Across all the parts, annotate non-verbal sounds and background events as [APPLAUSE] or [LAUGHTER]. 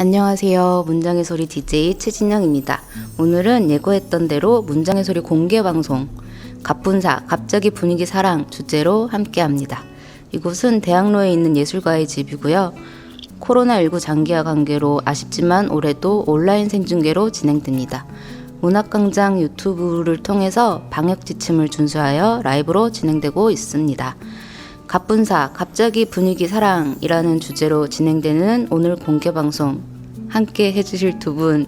안녕하세요. 문장의 소리 DJ 최진영입니다. 오늘은 예고했던 대로 문장의 소리 공개 방송 갑분사 갑자기 분위기 사랑 주제로 함께 합니다. 이곳은 대학로에 있는 예술가의 집이고요. 코로나19 장기화 관계로 아쉽지만 올해도 온라인 생중계로 진행됩니다. 문학광장 유튜브를 통해서 방역 지침을 준수하여 라이브로 진행되고 있습니다. 갑분사 갑자기 분위기 사랑이라는 주제로 진행되는 오늘 공개 방송 함께 해주실 두 분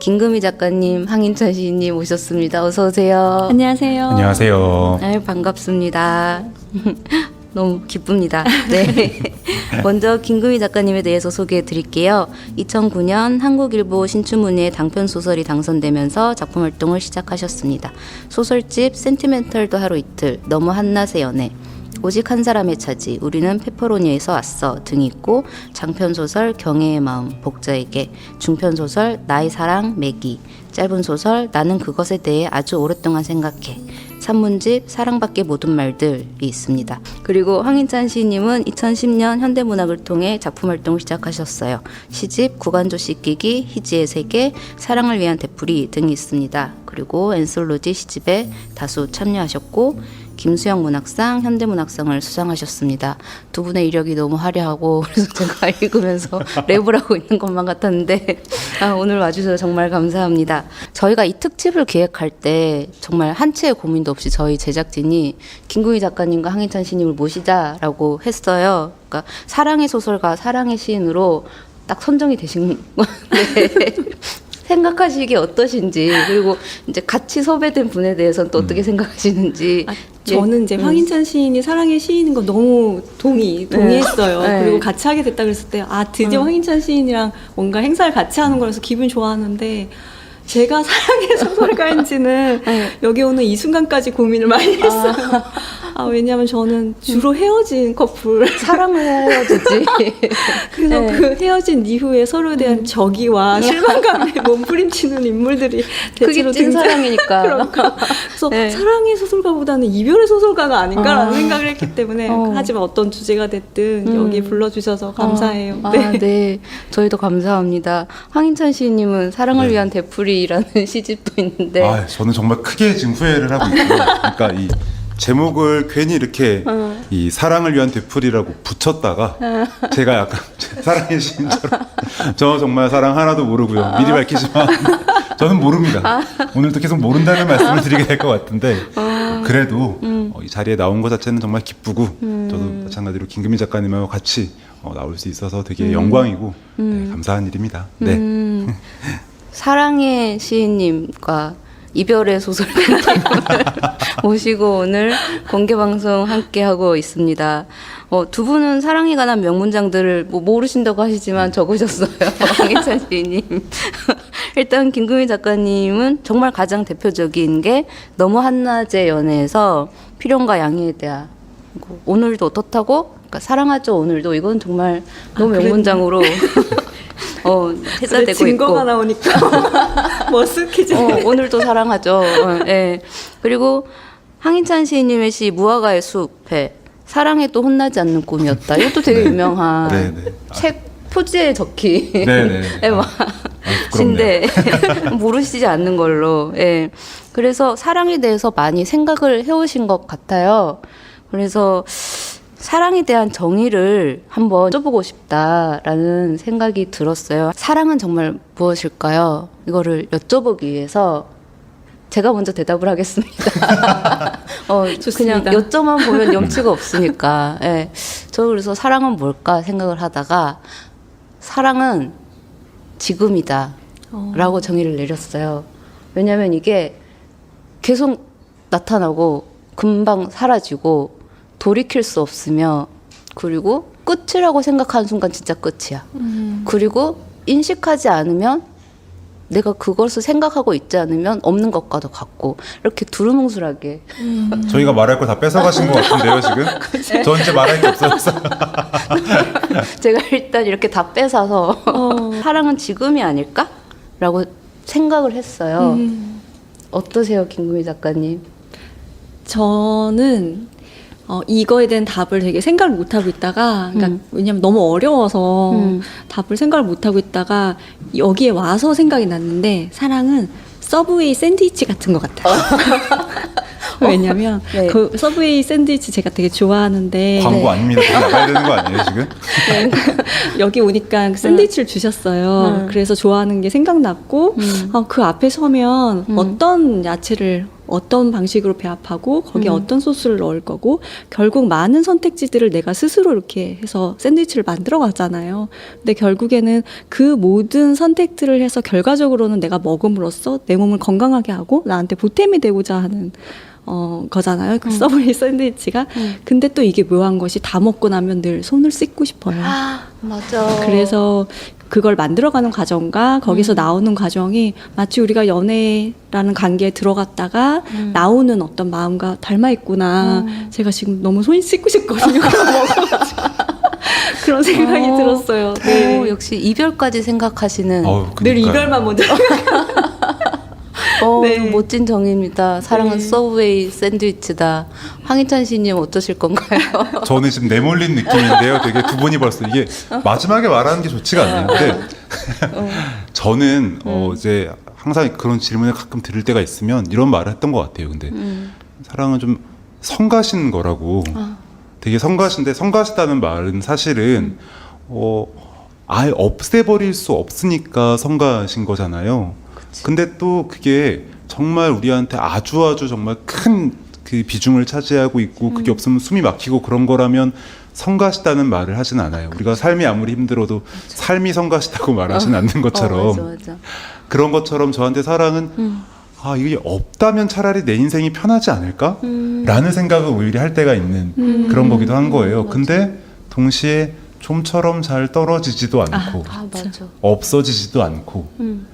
김금희 작가님, 황인찬 시인님 오셨습니다. 어서 오세요. 안녕하세요. 안녕하세요. 아유, 반갑습니다. [LAUGHS] 너무 기쁩니다. 네. [LAUGHS] 먼저 김금희 작가님에 대해서 소개해 드릴게요. 2009년 한국일보 신춘문예 단편 소설이 당선되면서 작품 활동을 시작하셨습니다. 소설집 센티멘털도 하루 이틀, 너무 한낮의 연애, 오직 한 사람의 차지, 우리는 페퍼로니에서 왔어 등이 있고 장편 소설 경애의 마음, 복자에게, 중편 소설 나의 사랑 매기, 짧은 소설 나는 그것에 대해 아주 오랫동안 생각해. 산문집 사랑밖에 모든 말들이 있습니다. 그리고 황인찬 시인님은 2010년 현대문학을 통해 작품 활동을 시작하셨어요. 시집 구간조 씻기기, 희지의 세계, 사랑을 위한 되풀이 등이 있습니다. 그리고 엔솔로지 시집에 다수 참여하셨고 김수영 문학상, 현대문학상을 수상하셨습니다. 두 분의 이력이 너무 화려하고 [LAUGHS] 그래서 제가 읽으면서 [LAUGHS] 랩을 하고 있는 것만 같았는데 아, 오늘 와주셔서 정말 감사합니다. 저희가 이 특집을 기획할 때 정말 한 채의 고민도 없이 저희 제작진이 김구희 작가님과 황희찬 시인님을 모시자라고 했어요. 그러니까 사랑의 소설가, 사랑의 시인으로 딱 선정이 되신 [LAUGHS] 건데 생각하시기에 어떠신지 그리고 이제 같이 섭외된 분에 대해서는 또 어떻게 생각하시는지 아, 저는 이제 음. 황인찬 시인이 사랑의 시인인 거 너무 동의, 동의했어요. 네. 그리고 같이 하게 됐다 그랬을 때, 아, 드디어 음. 황인찬 시인이랑 뭔가 행사를 같이 하는 거라서 기분 좋았는데, 제가 [LAUGHS] 사랑의 소설가인지는 네. 여기 오는 이 순간까지 고민을 많이 했어요. 아, 왜냐면 저는 주로 헤어진 커플. 사랑을 헤어지지 [LAUGHS] 그래서 네. 그 헤어진 이후에 서로에 대한 적의와 실망감에 몸부림치는 인물들이 그게 대체로 찐 등장- 사랑이니까 [LAUGHS] 그런가. 그래서 네. 사랑의 소설가보다는 이별의 소설가가 아닌가라는 아. 생각을 했기 때문에 어. 하지만 어떤 주제가 됐든 음. 여기 불러주셔서 감사해요. 아, 네. 네. 저희도 감사합니다. 황인찬 시인님은 사랑을 네. 위한 되풀이라는 [LAUGHS] 시집도 있는데 아, 저는 정말 크게 지금 후회를 하고 있고요. 그러니까 이 제목을 괜히 이렇게 어. 이 사랑을 위한 되풀이라고 붙였다가 제가 약간 [LAUGHS] 사랑의 시인처럼 저 정말 사랑 하나도 모르고요. 미리 밝히지만 [LAUGHS] 저는 모릅니다. 오늘도 계속 모른다는 말씀을 드리게 될 것 같은데 그래도 어, 이 자리에 나온 것 자체는 정말 기쁘고 저도 마찬가지로 김금희 작가님하고 같이 어, 나올 수 있어서 되게 영광이고 네, 감사한 일입니다. 네. 음, [LAUGHS] 사랑의 시인님과 이별의 소설가님을 [LAUGHS] 모시고 오늘 공개 방송 함께 하고 있습니다. 어, 두 분은 사랑에 관한 명문장들을 뭐 모르신다고 하시지만 적으셨어요. [LAUGHS] 황희찬 시인님. [LAUGHS] 일단 김금희 작가님은 정말 가장 대표적인 게 너무 한낮의 연애에서 필연과 양해에 대한 오늘도 어떻다고? 그러니까 사랑하죠 오늘도 이건 정말 너무 아, 그랬나? 명문장으로 어, 그래, 회자되고 증거가 있고 나오니까 [LAUGHS] 머쓱해지네. 어, 오늘도 사랑하죠. 어, 예. 그리고 황인찬 시인님의 시 무화과의 숲에 사랑에 또 혼나지 않는 꿈이었다. 이것도 되게 유명한 네, 네. 아. 책 표지에 적힌 네, 네. 예, 막 아. 신데 [LAUGHS] 모르시지 않는 걸로. 예. 그래서 사랑에 대해서 많이 생각을 해오신 것 같아요. 그래서 사랑에 대한 정의를 한번 여쭤보고 싶다라는 생각이 들었어요. 사랑은 정말 무엇일까요? 이거를 여쭤보기 위해서 제가 먼저 대답을 하겠습니다. [LAUGHS] 어. 그냥 여쭤만 보면 염치가 없으니까. 예. 저 그래서 사랑은 뭘까 생각을 하다가 사랑은 지금이다. 어. 라고 정의를 내렸어요. 왜냐면 이게 계속 나타나고 금방 사라지고 돌이킬 수 없으며 그리고 끝이라고 생각하는 순간 진짜 끝이야. 음. 그리고 인식하지 않으면 내가 그것을 생각하고 있지 않으면 없는 것과도 같고 이렇게 두루뭉술하게 음. 저희가 말할 걸 다 뺏어가신 것 같은데요, 지금? [LAUGHS] 저 이제 말할 게 없어졌어요. [LAUGHS] 제가 일단 이렇게 다 뺏어서 어. [LAUGHS] 사랑은 지금이 아닐까라고 생각을 했어요. 음. 어떠세요, 김구미 작가님? 저는 어, 이거에 대한 답을 되게 생각을 못 하고 있다가, 그러니까 음. 왜냐면 너무 어려워서 음. 답을 생각을 못 하고 있다가 여기에 와서 생각이 났는데 사랑은 서브웨이 샌드위치 같은 것 같아요. [LAUGHS] 왜냐면 네. 그 서브웨이 샌드위치 제가 되게 좋아하는데 광고 네. 아닙니다. 그거 나가야 되는 거 아니에요 지금? [LAUGHS] 여기 오니까 그 샌드위치를 주셨어요. 음. 그래서 좋아하는 게 생각났고 음. 어, 그 앞에 서면 음. 어떤 야채를 어떤 방식으로 배합하고 거기에 음. 어떤 소스를 넣을 거고 결국 많은 선택지들을 내가 스스로 이렇게 해서 샌드위치를 만들어 가잖아요. 근데 결국에는 그 모든 선택들을 해서 결과적으로는 내가 먹음으로써 내 몸을 건강하게 하고 나한테 보탬이 되고자 하는 어, 거잖아요. 그 음. 서브웨이 [LAUGHS] 샌드위치가. 음. 근데 또 이게 묘한 것이 다 먹고 나면 늘 손을 씻고 싶어요. 아, 맞아. 그래서 그걸 만들어가는 과정과 거기서 음. 나오는 과정이 마치 우리가 연애라는 관계에 들어갔다가 음. 나오는 어떤 마음과 닮아 있구나. 음. 제가 지금 너무 손 씻고 싶거든요. [LAUGHS] [LAUGHS] 그런 생각이 어. 들었어요. 오, 역시 이별까지 생각하시는 어우, 늘. 이별만 먼저. 어, 네. 멋진 정의입니다. 사랑은 네. 서브웨이 샌드위치다. 황희찬 씨님 어떠실 건가요? [LAUGHS] 저는 지금 내몰린 느낌인데요. 되게 두 분이 벌써 이게 마지막에 말하는 게 좋지가. 근데 어. [LAUGHS] 저는 음. 어 이제 항상 그런 질문을 가끔 들을 때가 있으면 이런 말을 했던 것 같아요. 근데 음. 사랑은 좀 성가신 거라고 아. 되게 성가신데 성가시다는 말은 사실은 어 아예 없애버릴 수 없으니까 성가신 거잖아요. 근데 또 그게 정말 우리한테 아주 아주 정말 큰 그 비중을 차지하고 있고 그게 없으면 숨이 막히고 그런 거라면 성가시다는 말을 하진 않아요. 우리가 삶이 아무리 힘들어도 삶이 성가시다고 말하진 않는 것처럼 어, 맞아, 맞아. 그런 것처럼 저한테 사랑은 음. 아 이게 없다면 차라리 내 인생이 편하지 않을까? 음. 라는 생각을 오히려 할 때가 있는 음. 그런 거기도 한 거예요. 맞아. 근데 동시에 좀처럼 잘 떨어지지도 않고 아, 맞아. 없어지지도 않고 음.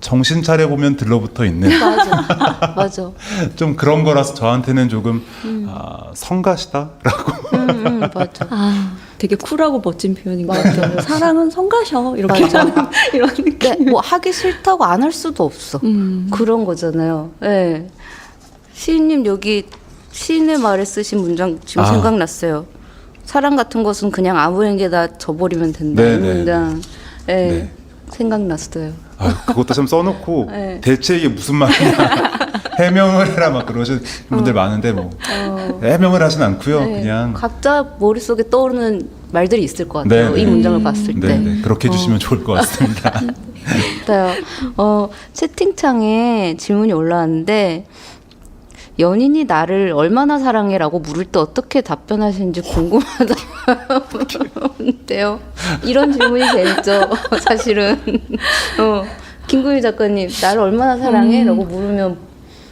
정신 차려 보면 들러붙어 있는 [LAUGHS] 맞아. 맞아. [LAUGHS] 좀 그런 거라서 저한테는 조금 음. 아, 성가시다라고 음, 음, 맞아. 아, 되게 쿨하고 멋진 표현인 것. 같아요. 사랑은 성가셔. 이렇게 맞아. 하는 [LAUGHS] 이런 느낌. 근데 뭐 하기 싫다고 안 할 수도 없어. 음. 그런 거잖아요. 예. 시인님 여기 시인의 말에 쓰신 문장 지금 아. 생각났어요. 사랑 같은 것은 그냥 아무에게나 줘버리면 된다. 네, 이 네, 문장. 예. 네. 생각났어요. 아, 그것도 좀 써놓고 [LAUGHS] 네. 대체 이게 무슨 말이냐 [LAUGHS] 해명을 해라 막 그러신 분들 많은데 뭐 어. 해명을 하진 않고요. 네. 그냥 각자 머릿속에 떠오르는 말들이 있을 것 같아요. 네, 이 네. 문장을 봤을 때. 네, 네, 그렇게 해주시면 좋을 것 같습니다. [LAUGHS] 같아요. 어, 채팅창에 질문이 올라왔는데 연인이 나를 얼마나 사랑해라고 물을 때 어떻게 답변하시는지 궁금하다는데요. 이런 질문이 재밌죠. [LAUGHS] 사실은. 어, 김구희 작가님, 나를 얼마나 사랑해?라고 물으면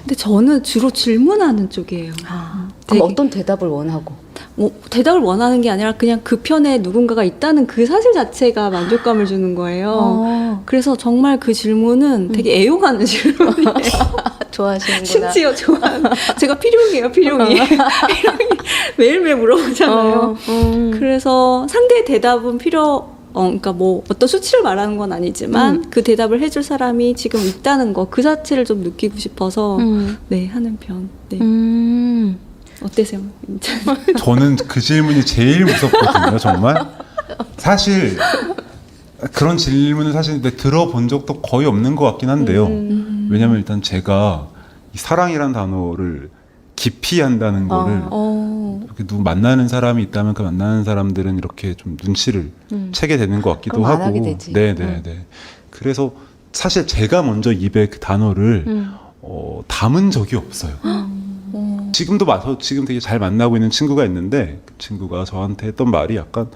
근데 저는 주로 질문하는 쪽이에요. 그럼 되게- 어떤 대답을 원하고? 뭐 대답을 원하는 게 아니라 그냥 그 편에 누군가가 있다는 그 사실 자체가 만족감을 주는 거예요. 어, 그래서 정말 그 질문은 되게 애용하는 질문이에요. [LAUGHS] 좋아하시는구나. 심지어 좋아하는 [LAUGHS] 제가 필요해요, 필요해. 필요해. [LAUGHS] 매일매일 물어보잖아요. 어, 음. 그래서 상대의 대답은 필요 어, 그러니까 뭐 어떤 수치를 말하는 건 아니지만 음. 그 대답을 해줄 사람이 지금 있다는 거 그 자체를 좀 느끼고 싶어서 음. 네 하는 편. 네 음. 어때세요? [LAUGHS] 저는 그 질문이 제일 무섭거든요, 정말. 사실 그런 질문을 사실 근데 들어본 적도 거의 없는 것 같긴 한데요. 음. 왜냐하면 일단 제가 이 사랑이란 단어를 깊이 한다는 거를 어. 이렇게 누구 만나는 사람이 있다면 그 만나는 사람들은 이렇게 좀 눈치를 음. 채게 되는 것 같기도 하고. 되지. 네, 네, 음. 네. 그래서 사실 제가 먼저 입에 그 단어를 음. 어, 담은 적이 없어요. 어. 지금도 마서 지금 되게 잘 만나고 있는 친구가 있는데 그 친구가 저한테 했던 말이 약간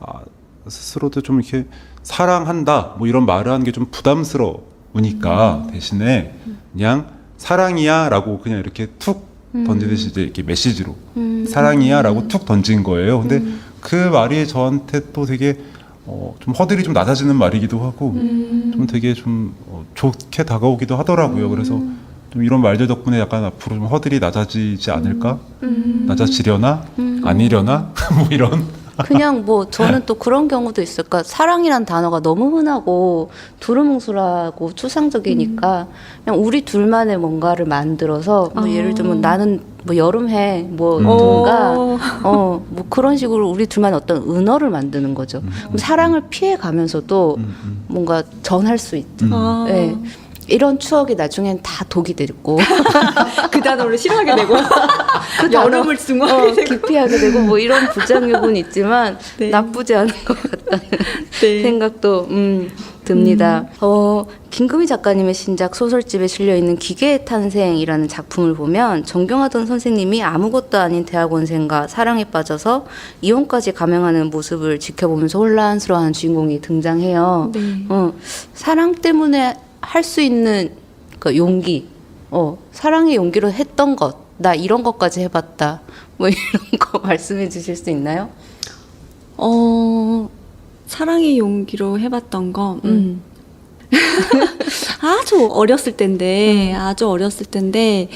아, 스스로도 좀 이렇게 사랑한다 뭐 이런 말을 하는 게 좀 부담스러우니까 대신에 그냥 사랑이야라고 그냥 이렇게 툭 던지듯이 이제 이렇게 메시지로 음. 사랑이야라고 툭 던진 거예요. 근데 그 말이 저한테 또 되게 어, 좀 허들이 좀 낮아지는 말이기도 하고 음. 좀 되게 좀 어, 좋게 다가오기도 하더라고요. 그래서 좀 이런 말들 덕분에 약간 앞으로 좀 허들이 낮아지지 않을까? 음. 낮아지려나? 음. 아니려나? [LAUGHS] 뭐 이런 그냥 뭐 [LAUGHS] 저는 또 그런 경우도 있어요. 그러니까 사랑이란 단어가 너무 흔하고 두루뭉술하고 추상적이니까 그냥 우리 둘만의 뭔가를 만들어서 뭐 어. 예를 들면 나는 뭐 여름해 뭐 음. 뭔가 어. 어뭐 그런 식으로 우리 둘만 어떤 은어를 만드는 거죠. 그럼 사랑을 피해 가면서도 음, 음. 뭔가 전할 수 있죠. 음. 아. 네. 이런 추억이 나중엔 다 독이 되고 [LAUGHS] 그 단어를 싫어하게 되고 [LAUGHS] 그 여름을 증오하게 어, 되고 기피하게 되고 뭐 이런 부작용은 있지만 [LAUGHS] 네. 나쁘지 않은 것 같다는 네. 생각도 음, 듭니다. 어, 김금희 작가님의 신작 소설집에 실려 있는 기계의 탄생이라는 작품을 보면 존경하던 선생님이 아무것도 아닌 대학원생과 사랑에 빠져서 이혼까지 감행하는 모습을 지켜보면서 혼란스러워하는 주인공이 등장해요. 네. 어, 사랑 때문에 할 수 있는 그 용기, 어, 사랑의 용기로 했던 것, 나 이런 것까지 해봤다. 뭐 [LAUGHS] 이런 거 말씀해 주실 수 있나요? 어 사랑의 용기로 해봤던 거. 음. [LAUGHS] 아주 어렸을 때인데 아주 어렸을 때인데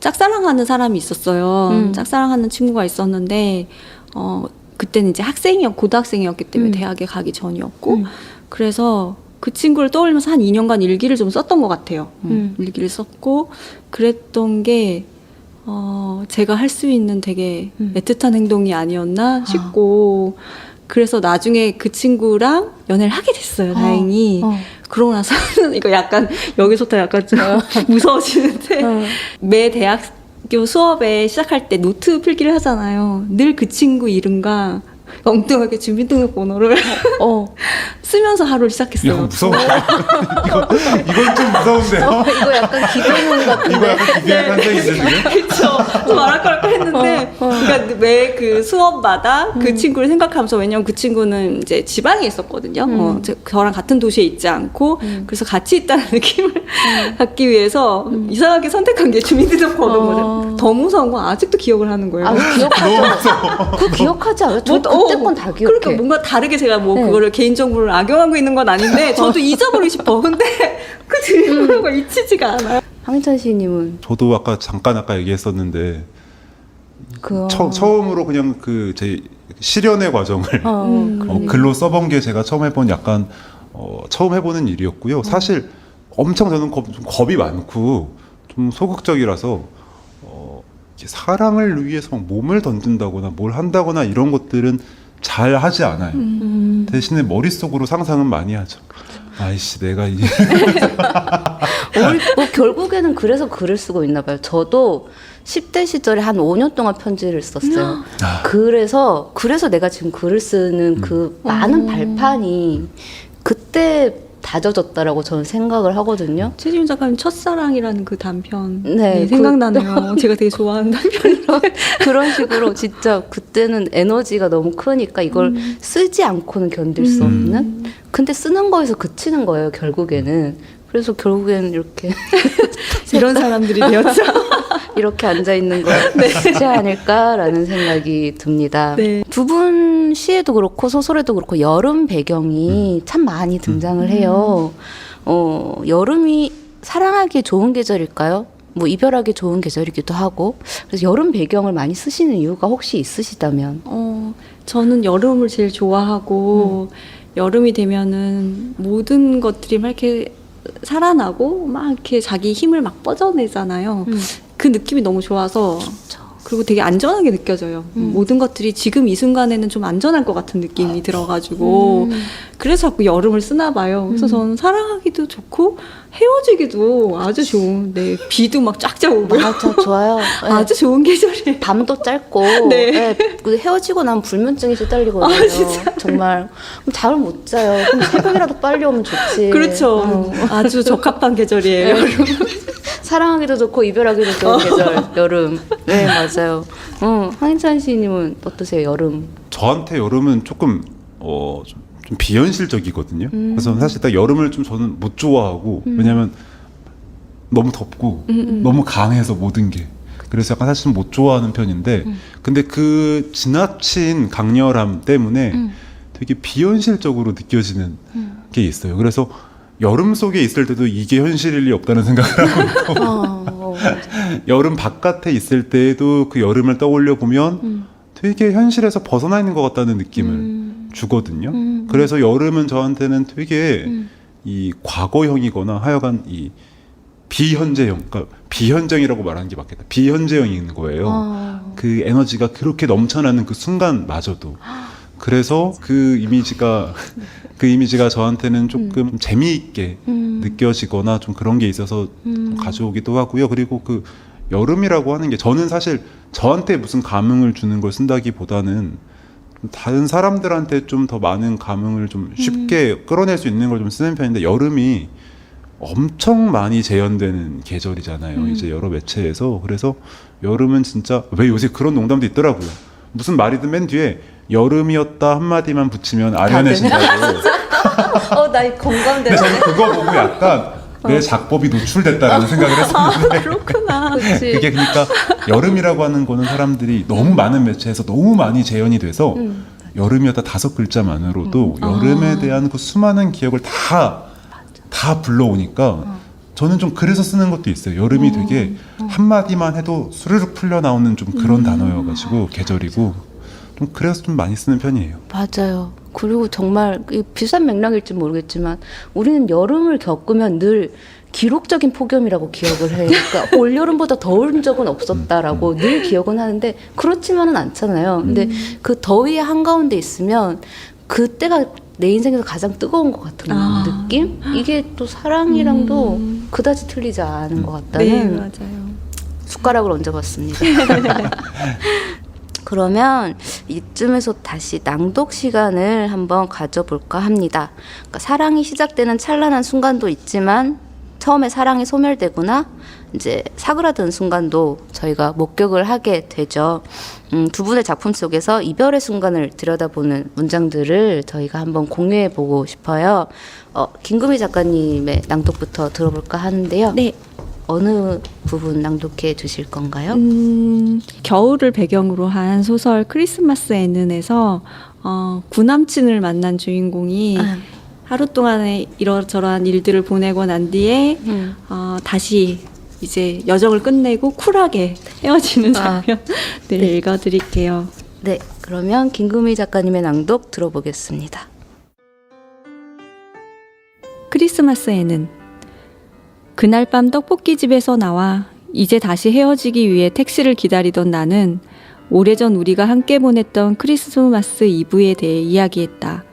짝사랑하는 사람이 있었어요. 음. 짝사랑하는 친구가 있었는데 어 그때는 이제 학생이었 고등학생이었기 때문에 음. 대학에 가기 전이었고 음. 그래서 그 친구를 떠올리면서 한 2년간 일기를 좀 썼던 것 같아요. 음. 일기를 썼고 그랬던 게 어, 제가 할 수 있는 되게 음. 애틋한 행동이 아니었나 싶고 그래서 나중에 그 친구랑 연애를 하게 됐어요. 다행히. 어. 그러고 나서는 [LAUGHS] 이거 약간 여기서부터 약간 좀 [LAUGHS] 무서워지는데 어. 매 대학 교 수업에 시작할 때 노트 필기를 하잖아요. 늘 그 친구 이름과 [LAUGHS] 엉뚱하게 주민등록번호를 어. [LAUGHS] 쓰면서 하루를 이거 시작했어요. 무서워. [LAUGHS] 이거 이건 좀 무서운데요. 어, 이거 약간 이거 같은데. 약간 기괴한 한정인데 지금. 그쵸. 좀 말할 걸까 했는데, 그러니까 매 그 수업마다 그 친구를 생각하면서, 왜냐면 그 친구는 이제 지방에 있었거든요. 어, 저- 저랑 같은 도시에 있지 않고, 그래서 같이 있다는 느낌을 갖기 위해서 이상하게 선택한 게 주민등록번호거든요. 어. 더 무서운 건 아직도 기억을 하는 거예요. 아, 기억하죠. 그 기억하지 않아요? 저 뭐, 그때 어, 건다 기억해. 그러니까 뭔가 다르게 제가 뭐 네. 그거를 개인정보를 악용하고 있는 건 아닌데, [LAUGHS] 저도 잊어버리고 싶어. 근데 [LAUGHS] 그 주민번호가 잊히지가 않아요. 황희찬 씨님은 저도 아까 잠깐 아까 얘기했었는데 그 처, 처음으로 그냥 그 제 실연의 과정을 어, 음. 어, 그러니까. 글로 써본 게 제가 처음 해본 약간 어, 처음 해보는 일이었고요. 사실 엄청 저는 겁, 좀 겁이 많고 좀 소극적이라서 어, 사랑을 위해서 막 몸을 던진다거나 뭘 한다거나 이런 것들은 잘 하지 않아요. 음. 대신에 머릿속으로 상상은 많이 하죠. 아이씨 내가 이 [LAUGHS] 뭐 결국에는 그래서 글을 쓰고 있나 봐요. 저도 10대 시절에 한 5년 동안 편지를 썼어요. 아. 그래서 그래서 내가 지금 글을 쓰는 그 많은 발판이 그때 다져졌다라고 저는 생각을 하거든요. 최지훈 작가님 첫사랑이라는 그 단편이 네, 그- 생각나네요. [LAUGHS] 제가 되게 좋아하는 단편인데. [LAUGHS] 그런 식으로 진짜 그때는 에너지가 너무 크니까 이걸 쓰지 않고는 견딜 수 음. 없는. 근데 쓰는 거에서 그치는 거예요, 결국에는. 그래서 결국에는 이렇게 [LAUGHS] 이런 사람들이 되었죠. 이렇게 앉아 있는 거 좋지 않을까라는 생각이 듭니다. 네. 두분 시에도 그렇고 소설에도 그렇고 여름 배경이 참 많이 등장을 해요. 어, 여름이 사랑하기 좋은 계절일까요? 뭐 이별하기 좋은 계절이기도 하고 그래서 여름 배경을 많이 쓰시는 이유가 혹시 있으시다면 어, 저는 여름을 제일 좋아하고 여름이 되면은 모든 것들이 막 이렇게 살아나고 막 이렇게 자기 힘을 막 뻗어내잖아요. 그 느낌이 너무 좋아서 그리고 되게 안전하게 느껴져요. 음. 모든 것들이 지금 이 순간에는 좀 안전할 것 같은 느낌이 들어가지고 음. 그래서 자꾸 여름을 쓰나 봐요. 그래서 저는 사랑하기도 좋고 헤어지기도 아주 좋은. 네, 비도 막 쫙쫙 오고 맞아 좋아요. [LAUGHS] 네. 아주 좋은 계절이에요. 밤도 짧고 [LAUGHS] 네. 네, 그 헤어지고 나면 불면증이 시달리거든요. 아, 진짜요? 정말 그럼 잠을 못 자요. 그럼 새벽이라도 빨리 오면 좋지. 그렇죠. 어. 아주 적합한 계절이에요. [LAUGHS] 사랑하기도 좋고 이별하기도 좋은 계절 여름. 네 맞아요. 어, 황인찬 씨님은 어떠세요 여름? 저한테 여름은 조금 어, 좀, 좀 비현실적이거든요. 음. 그래서 사실 딱 여름을 좀 저는 못 좋아하고 왜냐면 너무 덥고 음, 너무 강해서 모든 게. 그래서 약간 사실 못 좋아하는 편인데 음. 근데 그 지나친 강렬함 때문에 음. 되게 비현실적으로 느껴지는 게 있어요. 그래서 여름 속에 있을 때도 이게 현실일 리 없다는 생각을 하고 있고 [LAUGHS] 어, 어, 맞아. 여름 바깥에 있을 때에도 그 여름을 떠올려 보면 음. 되게 현실에서 벗어나 있는 것 같다는 느낌을 음. 주거든요. 음. 그래서 여름은 저한테는 되게 음. 이 과거형이거나 하여간 이 비현재형, 그러니까 비현정이라고 말하는 게 맞겠다. 비현재형인 거예요. 어. 그 에너지가 그렇게 넘쳐나는 그 순간마저도. 그래서 그 이미지가 그 이미지가 저한테는 조금 재미있게 음. 느껴지거나 좀 그런 게 있어서 좀 가져오기도 하고요. 그리고 그 여름이라고 하는 게 저는 사실 저한테 무슨 감흥을 주는 걸 쓴다기보다는 좀 다른 사람들한테 좀 더 많은 감흥을 좀 쉽게 끌어낼 수 있는 걸 좀 쓰는 편인데 여름이 엄청 많이 재현되는 계절이잖아요. 이제 여러 매체에서 그래서 여름은 진짜 왜 요새 그런 농담도 있더라고요. 무슨 말이든 맨 뒤에 여름이었다 한 마디만 붙이면 아련해진다고. [LAUGHS] 어, 나 공감돼. 근데 저는 그거 보고 약간 내 작법이 노출됐다라는 생각을 했었는데 [LAUGHS] 그렇구나. 그치. 그게 그러니까 여름이라고 하는 거는 사람들이 너무 많은 매체에서 너무 많이 재현이 돼서 여름이었다 다섯 글자만으로도 여름에 대한 그 수많은 기억을 다 다 불러오니까 저는 좀 그래서 쓰는 것도 있어요. 여름이 되게 한마디만 해도 수르륵 풀려 나오는 좀 그런 단어여가지고 계절이고 좀 그래서 좀 많이 쓰는 편이에요. 맞아요. 그리고 정말 이 비싼 맥락일지 모르겠지만 우리는 여름을 겪으면 늘 기록적인 폭염이라고 기억을 해. 그러니까 [LAUGHS] 올 여름보다 더운 적은 없었다라고 늘 기억은 하는데 그렇지만은 않잖아요. 근데 그 더위의 한 가운데 있으면 그때가 내 인생에서 가장 뜨거운 것 같은 아. 느낌? 이게 또 사랑이랑도 그다지 틀리지 않은 것 네, 같다는 맞아요. 숟가락을 얹어봤습니다. [LAUGHS] [LAUGHS] 그러면 이쯤에서 다시 낭독 시간을 한번 가져볼까 합니다. 그러니까 사랑이 시작되는 찬란한 순간도 있지만 처음에 사랑이 소멸되거나 이제 사그라드는 순간도 저희가 목격을 하게 되죠. 음, 두 분의 작품 속에서 이별의 순간을 들여다보는 문장들을 저희가 한번 공유해 보고 싶어요. 어, 김금희 작가님의 낭독부터 들어볼까 하는데요. 네. 어느 부분 낭독해 주실 건가요? 음, 겨울을 배경으로 한 소설 크리스마스 애는에서 어, 구남친을 만난 주인공이 아. 하루 동안에 이러저러한 일들을 보내고 난 뒤에 음. 어, 다시 이제 여정을 끝내고 쿨하게 헤어지는 아. 장면을 읽어드릴게요. 네, 그러면 김금희 작가님의 낭독 들어보겠습니다. 크리스마스에는 그날 밤 떡볶이집에서 나와 이제 다시 헤어지기 위해 택시를 기다리던 나는 오래전 우리가 함께 보냈던 크리스마스 이브에 대해 이야기했다.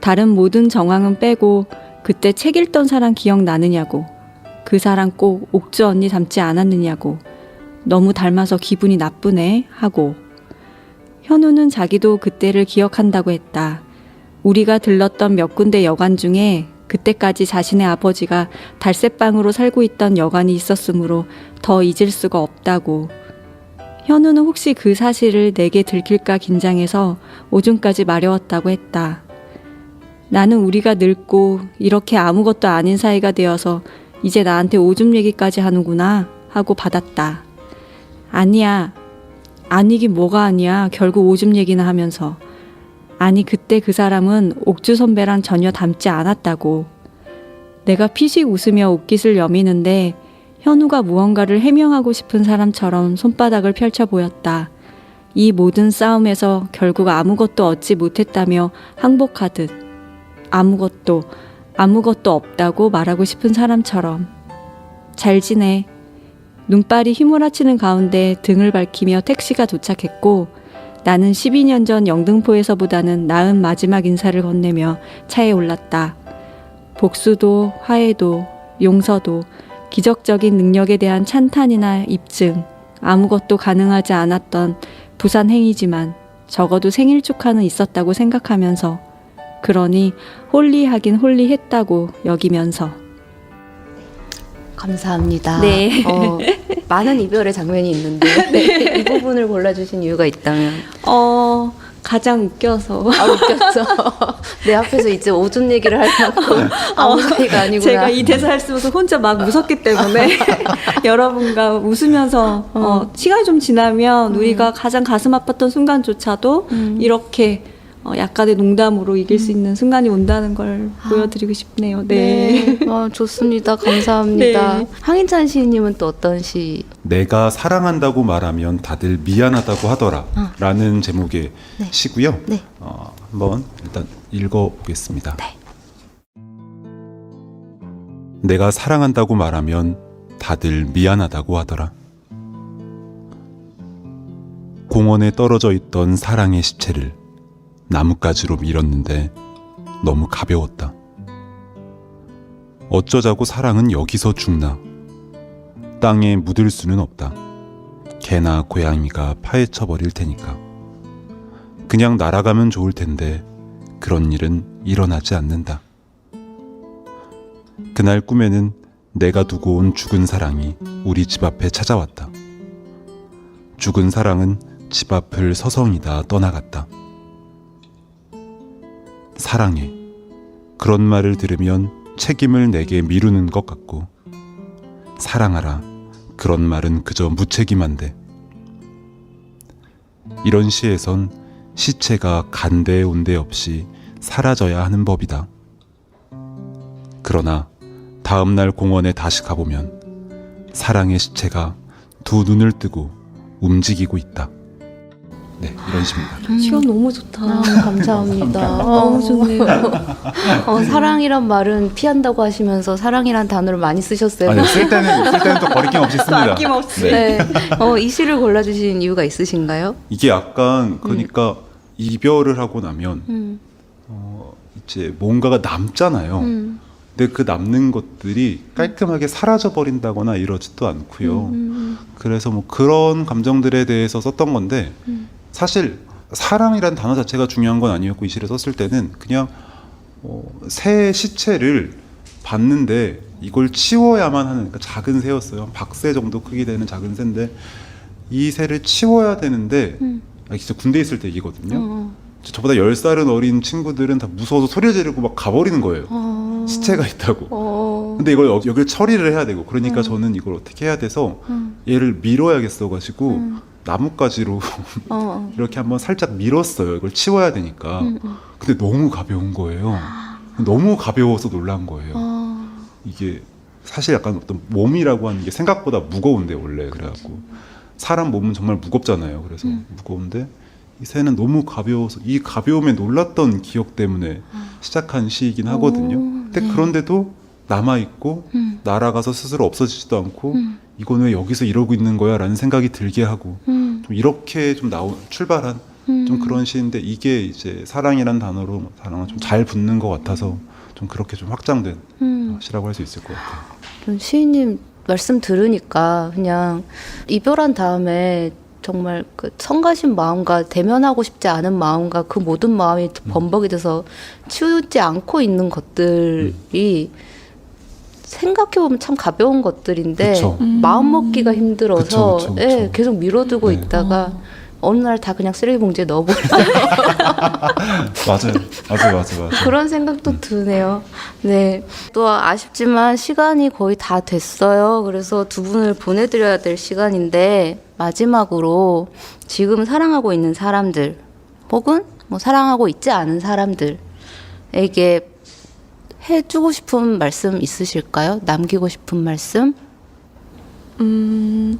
다른 모든 정황은 빼고 그때 책 읽던 사람 기억나느냐고. 그 사람 꼭 옥주 언니 닮지 않았느냐고. 너무 닮아서 기분이 나쁘네 하고. 현우는 자기도 그때를 기억한다고 했다. 우리가 들렀던 몇 군데 여관 중에 그때까지 자신의 아버지가 달새방으로 살고 있던 여관이 있었으므로 더 잊을 수가 없다고. 현우는 혹시 그 사실을 내게 들킬까 긴장해서 오줌까지 마려웠다고 했다. 나는 우리가 늙고 이렇게 아무것도 아닌 사이가 되어서 이제 나한테 오줌 얘기까지 하는구나 하고 받았다. 아니야. 아니긴 뭐가 아니야. 결국 오줌 얘기나 하면서. 아니, 그때 그 사람은 옥주 선배랑 전혀 닮지 않았다고. 내가 피식 웃으며 옷깃을 여미는데 현우가 무언가를 해명하고 싶은 사람처럼 손바닥을 펼쳐 보였다. 이 모든 싸움에서 결국 아무것도 얻지 못했다며 항복하듯 아무것도, 아무것도 없다고 말하고 싶은 사람처럼. 잘 지내. 눈발이 휘몰아치는 가운데 등을 밝히며 택시가 도착했고 나는 12년 전 영등포에서보다는 나은 마지막 인사를 건네며 차에 올랐다. 복수도 화해도 용서도 기적적인 능력에 대한 찬탄이나 입증 아무것도 가능하지 않았던 부산 행위지만 적어도 생일 축하는 있었다고 생각하면서 그러니 홀리하긴 홀리했다고 여기면서 감사합니다. 네. 어, [LAUGHS] 많은 이별의 장면이 있는데 [LAUGHS] 이 부분을 골라주신 이유가 있다면 어 가장 웃겨서 아 웃겼죠. [LAUGHS] 내 앞에서 이제 오줌 얘기를 할 만큼 아무 사이가 아니구나. 제가 이 대사 를 쓰면서 혼자 막 웃었기 때문에 여러분과 웃으면서 어, 시간이 좀 지나면 우리가 가장 가슴 아팠던 순간조차도 이렇게 어, 약간의 농담으로 이길 수 있는 순간이 온다는 걸 보여드리고 싶네요. 네. 아, [LAUGHS] 좋습니다. 감사합니다. 네. 황인찬 시인님은 또 어떤 시? 내가 사랑한다고 말하면 다들 미안하다고 하더라 라는 제목의 네. 시고요. 네. 어, 한번 일단 읽어보겠습니다. 네. 내가 사랑한다고 말하면 다들 미안하다고 하더라. 공원에 떨어져 있던 사랑의 시체를 나뭇가지로 밀었는데 너무 가벼웠다. 어쩌자고 사랑은 여기서 죽나. 땅에 묻을 수는 없다. 개나 고양이가 파헤쳐 버릴 테니까. 그냥 날아가면 좋을 텐데 그런 일은 일어나지 않는다. 그날 꿈에는 내가 두고 온 죽은 사랑이 우리 집 앞에 찾아왔다. 죽은 사랑은 집 앞을 서성이다 떠나갔다. 사랑해. 그런 말을 들으면 책임을 내게 미루는 것 같고, 사랑하라. 그런 말은 그저 무책임한데. 이런 시에선 시체가 간데 온데 없이 사라져야 하는 법이다. 그러나 다음날 공원에 다시 가보면 사랑의 시체가 두 눈을 뜨고 움직이고 있다. 네, 이런 식입니다. 시간 너무 좋다. 아, 감사합니다. [LAUGHS] 너무 좋네요. [LAUGHS] 어, 사랑이란 말은 피한다고 하시면서 사랑이란 단어를 많이 쓰셨어요. 아니, 쓸 때는 쓸 때는 또 거리낌 없이 씁니다. 아낌없이. 네. 네. 어, 이 시를 골라주신 이유가 있으신가요? 이게 약간 그러니까 이별을 하고 나면 음, 어, 이제 뭔가가 남잖아요. 음, 근데 그 남는 것들이 깔끔하게 사라져 버린다거나 이러지도 않고요. 음, 그래서 뭐 그런 감정들에 대해서 썼던 건데 음. 사실 사랑이란 단어 자체가 중요한 건 아니었고 이 시를 썼을 때는 그냥 어, 새 시체를 봤는데 이걸 치워야만 하는 그러니까 작은 새였어요. 박새 정도 크기 되는 작은 새인데 이 새를 치워야 되는데 음. 아, 진짜 군대 에 있을 때 얘기거든요. 어, 저보다 열 살은 어린 친구들은 다 무서워서 소리 지르고 막 가버리는 거예요. 어, 시체가 있다고. 어, 근데 이걸 여- 여기를 처리를 해야 되고 그러니까 저는 이걸 어떻게 해야 돼서 음, 얘를 밀어야겠어 가지고 음. 나뭇가지로 어, [LAUGHS] 이렇게 한번 살짝 밀었어요. 이걸 치워야 되니까. 음, 음. 근데 너무 가벼운 거예요. 너무 가벼워서 놀란 거예요. 어, 이게 사실 약간 어떤 몸이라고 하는 게 생각보다 무거운데 원래 그래갖고 사람 몸은 정말 무겁잖아요. 그래서 음. 무거운데 이 새는 너무 가벼워서 이 가벼움에 놀랐던 기억 때문에 시작한 시이긴 하거든요. 오, 근데 네. 그런데도 남아 있고 음, 날아가서 스스로 없어지지도 않고 음, 이건 왜 여기서 이러고 있는 거야라는 생각이 들게 하고 음, 좀 이렇게 좀 나온 출발한 음. 좀 그런 시인데 이게 이제 사랑이란 단어로 사랑은 좀잘 붙는 것 같아서 좀 그렇게 좀 확장된 음. 시라고 할 수 있을 것 같아요. 좀 시인님 말씀 들으니까 그냥 이별한 다음에 정말 그 성가신 마음과 대면하고 싶지 않은 마음과 그 모든 마음이 음. 범벅이 돼서 치우지 않고 있는 것들이 생각해보면 참 가벼운 것들인데 그쵸. 마음 먹기가 힘들어서 그쵸, 그쵸, 예, 그쵸. 계속 미뤄두고 네. 있다가 어느 날 다 그냥 쓰레기 봉지에 넣어버리는 [LAUGHS] 맞아요, 맞아요, 맞아요, 맞아요. 그런 생각도 드네요. 네. 또 아쉽지만 시간이 거의 다 됐어요. 그래서 두 분을 보내드려야 될 시간인데, 마지막으로 지금 사랑하고 있는 사람들, 혹은 뭐 사랑하고 있지 않은 사람들에게 해주고 싶은 말씀 있으실까요? 남기고 싶은 말씀? 음,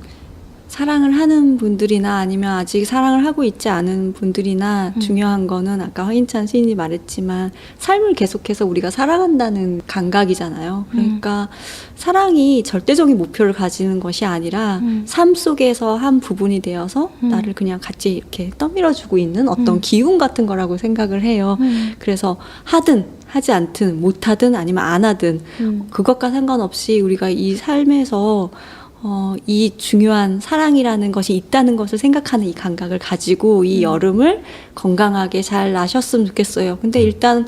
사랑을 하는 분들이나 아니면 아직 사랑을 하고 있지 않은 분들이나 음. 중요한 거는 아까 허인찬 시인이 말했지만 삶을 계속해서 우리가 살아간다는 감각이잖아요. 그러니까 사랑이 절대적인 목표를 가지는 것이 아니라 음. 삶 속에서 한 부분이 되어서 음. 나를 그냥 같이 이렇게 떠밀어주고 있는 어떤 음. 기운 같은 거라고 생각을 해요. 음. 그래서 하든 하지 않든 못하든 아니면 안 하든 음. 그것과 상관없이 우리가 이 삶에서 어, 이 중요한 사랑이라는 것이 있다는 것을 생각하는 이 감각을 가지고 이 음. 여름을 건강하게 잘 나셨으면 좋겠어요. 근데 일단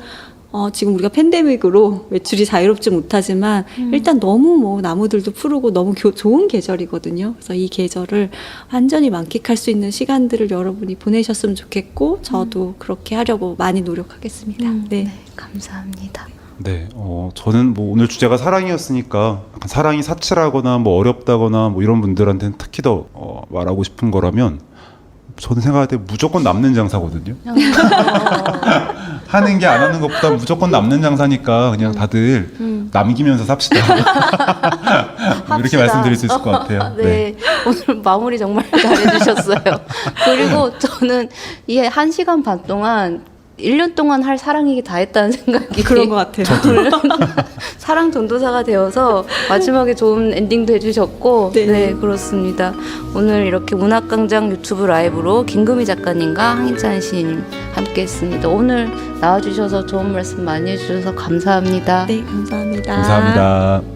어, 지금 우리가 팬데믹으로 외출이 자유롭지 못하지만 음. 일단 너무 뭐 나무들도 푸르고 너무 교- 좋은 계절이거든요. 그래서 이 계절을 완전히 만끽할 수 있는 시간들을 여러분이 보내셨으면 좋겠고 저도 그렇게 하려고 많이 노력하겠습니다. 음, 네. 감사합니다. 네, 어, 저는 뭐 오늘 주제가 사랑이었으니까 약간 사랑이 사치라거나 뭐 어렵다거나 뭐 이런 분들한테는 특히 더 어, 말하고 싶은 거라면 저는 생각할 때 무조건 남는 장사거든요. [LAUGHS] 하는 게 안 하는 것보다 [LAUGHS] 무조건 남는 장사니까 그냥 다들 남기면서 삽시다. 뭐 [LAUGHS] [LAUGHS] 이렇게 합시다. 말씀드릴 수 있을 것 같아요. 네. 오늘 마무리 정말 잘해주셨어요. 그리고 저는 이 한 시간 반 동안 1년 동안 할 사랑이기 다 했다는 [LAUGHS] 생각이 그런 것 같아요. [LAUGHS] 사랑 전도사가 되어서 마지막에 좋은 엔딩도 해주셨고 네. 네. 그렇습니다. 오늘 이렇게 문학광장 유튜브 라이브로 김금희 작가님과 황희찬 시인 함께했습니다. 오늘 나와주셔서 좋은 말씀 많이 해주셔서 감사합니다. 네, 감사합니다. 감사합니다.